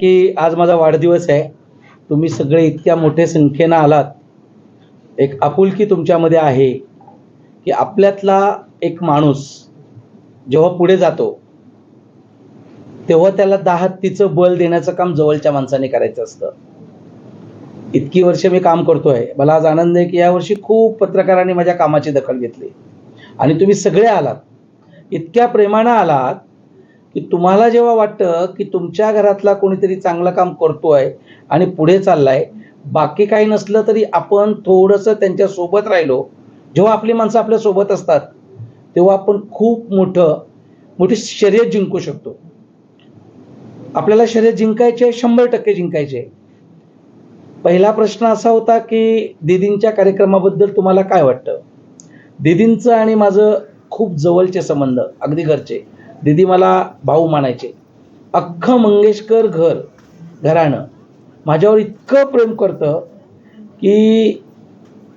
की आज माझा वाढदिवस आहे. तुम्ही सगळे इतक्या मोठ्या संख्येनं आलात. एक आपुलकी तुमच्यामध्ये आहे की आपल्यातला एक माणूस जेव्हा पुढे जातो तेव्हा त्याला दहा हत्तीचं बल देण्याचं काम जवळच्या माणसाने करायचं असतं. इतकी वर्ष मी काम करतोय. मला आज आनंद आहे की यावर्षी खूप पत्रकारांनी माझ्या कामाची दखल घेतली. आणि तुम्ही सगळे आलात. इतक्या प्रेमानं आलात की तुम्हाला जेव्हा वाटतं की तुमच्या घरातला कोणीतरी चांगलं काम करतोय आणि पुढे चाललाय बाकी काही नसलं तरी आपण थोडंसं त्यांच्यासोबत राहिलो. जेव्हा आपली माणसं आपल्यासोबत असतात तेव्हा आपण खूप मोठं मोठी शर्यत जिंकू शकतो. आपल्याला शर्यत जिंकायचे शंभर टक्के जिंकायचे पहिला प्रश्न असा होता की दीदींच्या कार्यक्रमाबद्दल तुम्हाला काय वाटतं? दिदींचं आणि माझं खूप जवळचे संबंध अगदी घरचे. दीदी मला भाऊ मानायचे. अख्खं मंगेशकर घर घराणं. माझ्यावर इतकं प्रेम करतं की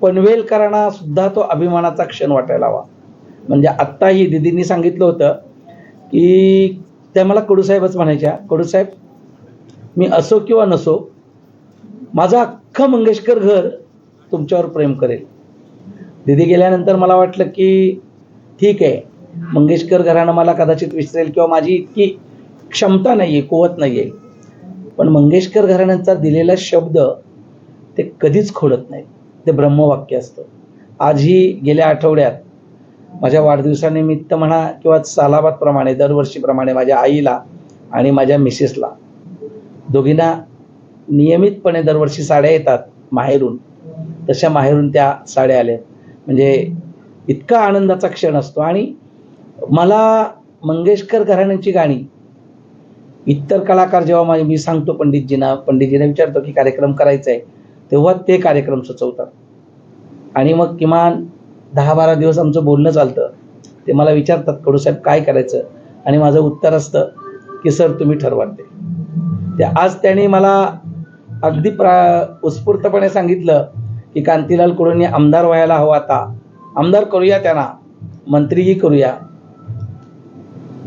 पनवेलकरांना सुद्धा तो अभिमानाचा क्षण वाटायला हवा. म्हणजे आत्ताही दिदींनी सांगितलं होतं की त्या मला कडूसाहेबच म्हणायच्या कडूसाहेब मी असो किंवा नसो माझं अख्खं मंगेशकर घर तुमच्यावर प्रेम करेल. दिदी गेल्यानंतर मला वाटलं की ठीक आहे मंगेशकर घराणं मला कदाचित विसरेल किंवा माझी इतकी क्षमता नाही आहे कुवत नाही आहे पण मंगेशकर घराण्यांचा दिलेला शब्द ते कधीच खोडत नाही ते ब्रह्मवाक्य असतं. आजही गेल्या आठवड्यात माझ्या वाढदिवसानिमित्त म्हणा किंवा सालाबादप्रमाणे दरवर्षीप्रमाणे माझ्या आईला आणि माझ्या मिसेसला दोघींना नियमितपणे दरवर्षी साड्या येतात माहेरून. तशा माहेरून त्या साड्या आल्या. म्हणजे इतका आनंदाचा क्षण असतो आणि मला मंगेशकर घराण्यांची गाणी इतर कलाकार जेव्हा माझे मी सांगतो पंडितजींना पंडितजींना विचारतो की कार्यक्रम करायचा आहे तेव्हा ते कार्यक्रम सुचवतात. आणि मग किमान दहा बारा दिवस आमचं बोलणं चालतं. ते मला विचारतात कडूसाहेब काय करायचं? आणि माझं उत्तर असतं की सर तुम्ही ठरवा ते. आज त्याने मला अगदी प्रा उत्स्फूर्तपणे सांगितलं की कांतीलाल कडूंनी आमदार व्हायला हवा आता. आमदार करूया त्यांना मंत्रीही करूया.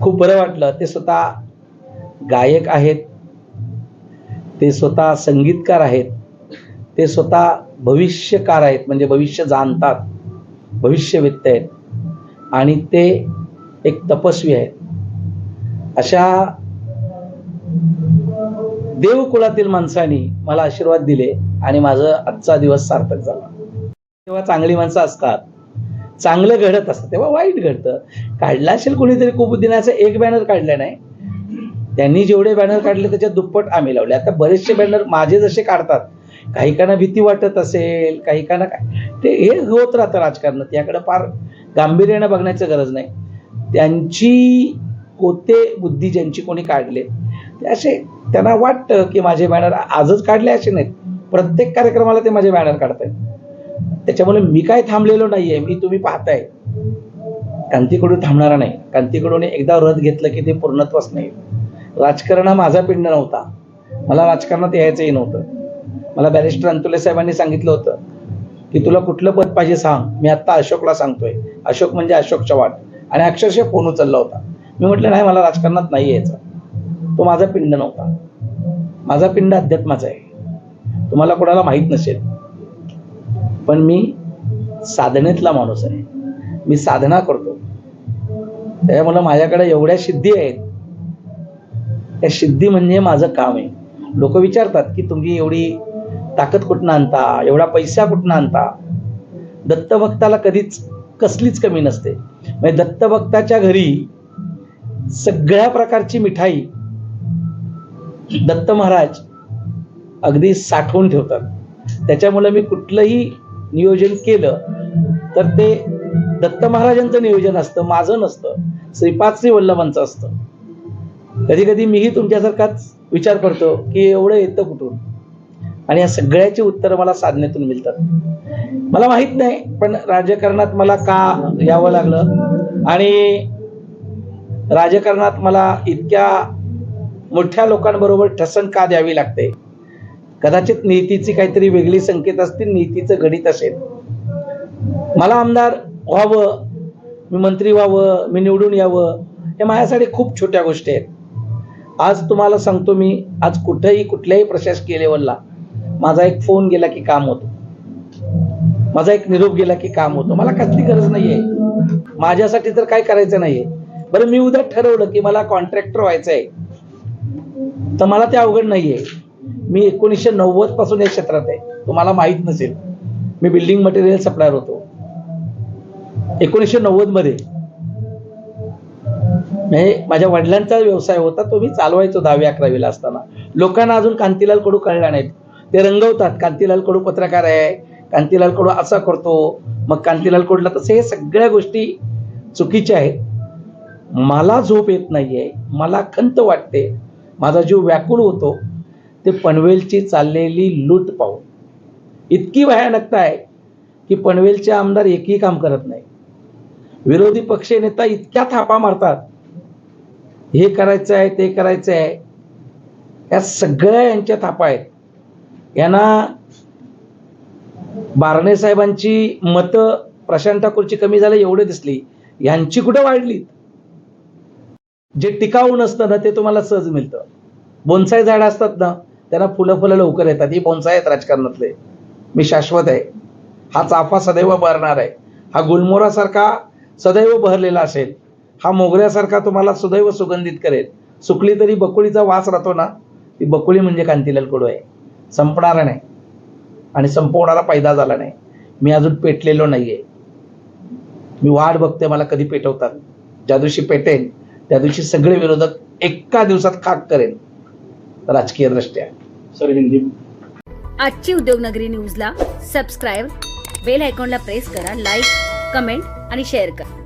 खूप बरं वाटलं. ते स्वतः गायक आहेत. ते स्वतः संगीतकार आहेत. ते स्वतः भविष्यकार आहेत. म्हणजे भविष्य जाणतात. भविष्यवित्त आहेत. आणि ते एक तपस्वी आहेत. अशा देवकुळातील माणसांनी मला आशीर्वाद दिले आणि माझं आजचा दिवस सार्थक झाला. तेव्हा चांगली माणसं असतात. चांगलं घडत असतं तेव्हा वाईट घडतं. काढला असेल कोणीतरी कुबुद्दीनाचा एक बॅनर काढला नाही. त्यांनी जेवढे बॅनर काढले त्याच्यात दुप्पट आम्ही लावले. आता बरेचसे बॅनर माझे जसे काढतात. काही काना भीती वाटत असेल काही काना काय. ते हे होत राहतं राजकारणात. याकडे फार गांभीर्यानं बघण्याची गरज नाही. त्यांची होते बुद्धी ज्यांची कोणी काढले ते असे त्यांना वाटतं की माझे बॅनर आजच काढले असे नाहीत. प्रत्येक कार्यक्रमाला ते माझे बॅनर काढतायत. त्याच्यामुळे मी काय थांबलेलो नाहीये मी तुम्ही पाहताय. क्रांतीकडून थांबणारा नाही. क्रांतीकडून एकदा रथ घेतलं की ते पूर्णत्वच नाही. राजकारण हा माझा पिंड नव्हता. मला राजकारणात यायचंही नव्हतं. मला बॅरिस्टर अंतुले साहेबांनी सांगितलं होतं की तुला कुठलं पद पाहिजे सांग. मी आत्ता अशोकला सांगतोय. अशोक म्हणजे अशोक चव्हाण. आणि अक्षरशः फोन उचलला होता. मी म्हटलं नाही मला राजकारणात नाही यायचं. तो माझा पिंड नव्हता. माझा पिंड अध्यात्माचा आहे. तुम्हाला कोणाला माहीत नसेल पण मी साधनेतला माणूस आहे. मी साधना करतो. त्यामुळं माझ्याकडे एवढ्या सिद्धी आहेत. त्या सिद्धी म्हणजे माझं काम आहे. लोक विचारतात की तुम्ही एवढी ताकद कुठनं आणता? एवढा पैसा कुठनं आणता? दत्तभक्ताला कधीच कसलीच कमी नसते. म्हणजे दत्तभक्ताच्या घरी सगळ्या प्रकारची मिठाई दत्त महाराज अगदी साठवून ठेवतात. त्याच्यामुळे मी कुठलंही नियोजन केलं तर ते दत्त महाराजांचं नियोजन असतं माझं नसतं श्रीपाद श्री वल्लभांचं असतं. कधी कधी मीही तुमच्यासारखाच विचार करतो की एवढं येतं कुठून? आणि या सगळ्याची उत्तरं मला साधनेतून मिळतात. मला माहीत नाही पण राजकारणात मला का यावं लागलं? आणि राजकारणात मला इतक्या मोठ्या लोकांबरोबर ठसन का द्यावी लागते? कदाचित नीतीची काहीतरी वेगळी संकेत असतील नीतीचं गणित असेल. मला आमदार व्हावं मी मंत्री व्हावं मी निवडून यावं हे माझ्यासाठी खूप छोट्या गोष्टी आहेत. आज तुम्हाला सांगतो मी आज कुठंही कुठल्याही प्रशासकीय लेवलला माझा एक फोन गेला की काम होतं. माझा एक निरोप गेला की काम होतं. मला कसली गरज नाहीये. माझ्यासाठी तर काय करायचं नाहीये. बरं मी उद्या ठरवलं की मला कॉन्ट्रॅक्टर व्हायचं आहे तर मला ते अवघड नाहीये. मी एकोणीसशे नव्वदपासून या क्षेत्रात आहे. तुम्हाला माहीत नसेल. मी बिल्डिंग मटेरियल सप्लायर होतो. एकोणीसशे नव्वदमध्ये माझ्या वडिलांचा व्यवसाय होता तो मी चालवायचो दहावी अकरावीला असताना. लोकांना अजून कांतीलाल कडू कळला नाहीत. ते रंगवतात कांतीलाल कडू पत्रकार आहे कांतीलाल कडू असा करतो. मग कांतीलाल कडूला तसं हे सगळ्या गोष्टी चुकीच्या आहेत. मला झोप येत नाहीये मला खंत वाटते. माझा जीव व्याकुळ होतो. ते पनवेलची चाललेली लूट पाहू इतकी भयानकता आहे की पनवेलचे आमदार एकही काम करत नाही. विरोधी पक्ष नेता इतक्या थापा मारतात. हे करायचं आहे ते करायचं आहे. या सगळ्या यांच्या थापा आहेत. यांना बारणे साहेबांची मतं प्रशांत ठाकूरची कमी झाली एवढे दिसली. यांची कुठं वाढली जे टिकाऊ नसतं ना ते तुम्हाला सहज मिळतं. बोनसाई झाड असतात ना त्यांना फुलं फुलं लवकर येतात. ही बोनसाय आहेत राजकारणातले. मी शाश्वत आहे. हा चाफा सदैव बहरणार आहे. हा गुलमोरासारखा सदैव बहरलेला असेल. हा मोगऱ्यासारखा तुम्हाला सदैव सुगंधित करेल. सुकली तरी बकुळीचा वास राहतो ना ती बकुळी म्हणजे कांतीलाल कडू आहे संपणारा नाही. आणि संपवणारा पैदा झाला नाही. मी अजून पेटलेलो नाही आहे मी वाट बघते मला कधी पेटवतात. ज्या दिवशी पेटेन त्या दिवशी सगळे विरोधक एका दिवसात खाक करेन राजकीय दृष्ट्या. सर हिंदी. आजची उद्योगनगरी न्यूजला सबस्क्राईब बेल आयकॉनला प्रेस करा लाईक कमेंट आणि शेअर करा.